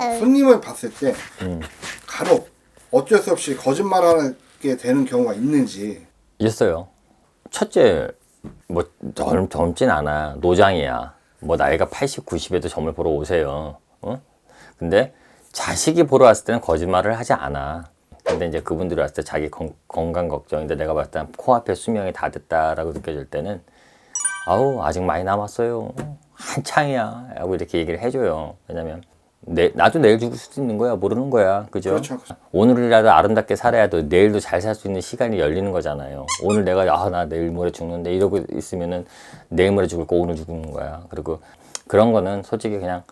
손님을 봤을 때 음. 간혹 어쩔 수 없이 거짓말하게 되는 경우가 있는지 있어요. 첫째, 뭐 젊, 젊진 않아. 노장이야. 뭐 나이가 80, 90에도 점을 보러 오세요. 어? 근데 자식이 보러 왔을 때는 거짓말을 하지 않아. 근데 이제 그분들이 왔을 때 자기 건, 건강 걱정인데 내가 봤을 때 코앞에 수명이 다 됐다라고 느껴질 때는 아우 아직 많이 남았어요. 한창이야. 하고 이렇게 얘기를 해줘요. 왜냐면 내, 나도 내일 죽을 수도 있는 거야. 모르는 거야. 그죠? 그렇죠, 그렇죠. 오늘이라도 아름답게 살아야 도 내일도 잘 살 수 있는 시간이 열리는 거잖아요. 오늘 내가 아 나 내일 모레 죽는데 이러고 있으면은 내일 모레 죽을 거 오늘 죽는 거야. 그리고 그런 거는 솔직히 그냥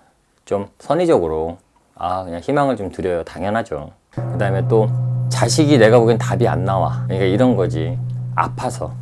좀 선의적으로 아 그냥 희망을 좀 드려요. 당연하죠. 그 다음에 또 자식이 내가 보기엔 답이 안 나와. 그러니까 이런 거지. 아파서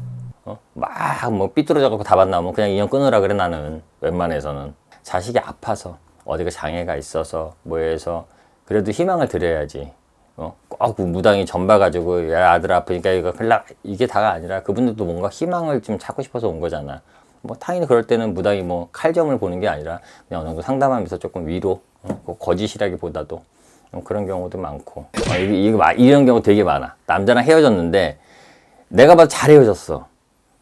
어? 막뭐 삐뚤어져 갖고 답 안 나오면 그냥 인연 끊으라 그래 나는 웬만해서는 자식이 아파서 어디가 장애가 있어서 뭐해서 그래도 희망을 드려야지 어? 꼭 무당이 전봐 가지고 야 아들 아프니까 이거 나 이게 다가 아니라 그분들도 뭔가 희망을 좀 찾고 싶어서 온 거잖아 뭐 당연히 그럴 때는 무당이 뭐 칼점을 보는 게 아니라 그냥 어느 정도 상담하면서 조금 위로 어? 그 거짓이라기보다도 어, 그런 경우도 많고 어, 이게 마- 이런 경우 되게 많아 남자랑 헤어졌는데 내가 봐도 잘 헤어졌어.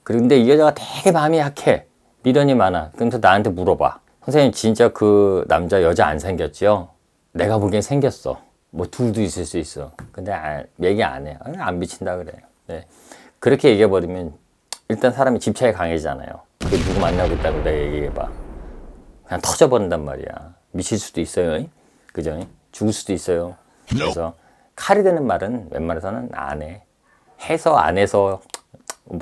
그런데 이 여자가 되게 마음이 약해. 미련이 많아. 그래서 나한테 물어봐. 선생님, 진짜 그 남자 여자 안 생겼죠? 내가 보기엔 생겼어. 뭐 둘도 있을 수 있어. 근데 아- 얘기 안 해. 아, 안 미친다 그래. 네. 그렇게 얘기해 버리면 일단 사람이 집착이 강해지잖아요. 그 누구 만나고 있다고 내가 얘기해 봐. 그냥 터져 버린단 말이야. 미칠 수도 있어요. 그죠? 죽을 수도 있어요. 그래서 칼이 되는 말은 웬만해서는 안 해. 해서 안 해서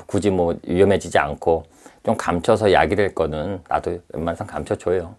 굳이 뭐 위험해지지 않고 좀 감춰서 될 거는 나도 웬만해서 감춰줘요.